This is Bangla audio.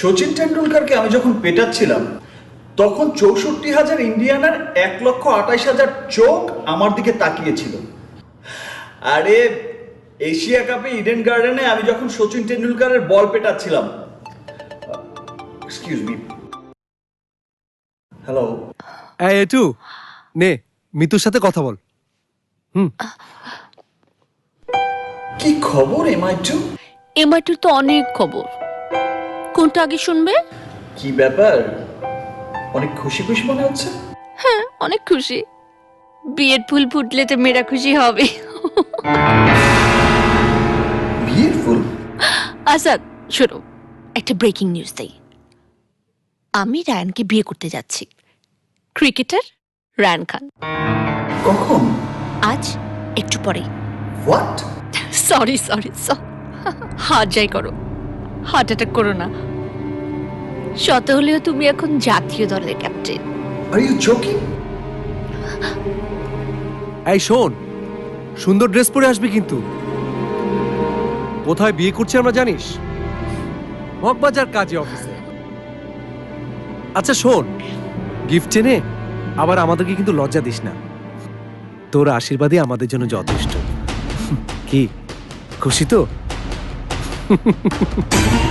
সচিন টেন্ডুলকারকে আমি যখন পেটাচ্ছিলাম তখন চৌষট্টি হাজার ইন্ডিয়ানার এক লক্ষ আঠাইশ হাজার চোখ আমার দিকে তাকিয়েছিল। আরে এশিয়া কাপে ইডেন গার্ডেনে আমি যখন সচিন টেন্ডুলকারের বল পেটাচ্ছিলাম এক্সকিউজ মি হ্যালো এই এটু নে মিতুর সাথে কথা বল। হুম। কি খবর এমআই টু? এমআই টু তো অনেক খবর। কোনটা আগে শুনবে? কি ব্যাপার? অনেক খুশি খুশি মনে হচ্ছে? হ্যাঁ অনেক খুশি। বিয়ের ফুল ফুটলে তো মেয়েরা খুশি হবে। বিয়ের ফুল? আসাদ শোনো একটা ব্রেকিং নিউজ দেই। আমি রায়ানকে বিয়ে করতে যাচ্ছি। ক্রিকেটার রায়ান খান। কখন? আজ একটু পরে হোয়াট সরি সরি হাত যাই করো। হার্ট অ্যাটাক করো না। শত হলেও তুমি এখন জাতীয় দলের ক্যাপ্টেন আর ইউ জোকিং এই শোন সুন্দর ড্রেস পরে আসবি কিন্তু। কোথায় বিয়ে করছি আমরা জানিস? মগবাজার কাজে অফিসে আচ্ছা শোন গিফট এনে আবার আমাদেরকে কিন্তু লজ্জা দিস না। তোর আশীর্বাদই আমাদের জন্য যথেষ্ট। কি? খুশি তো?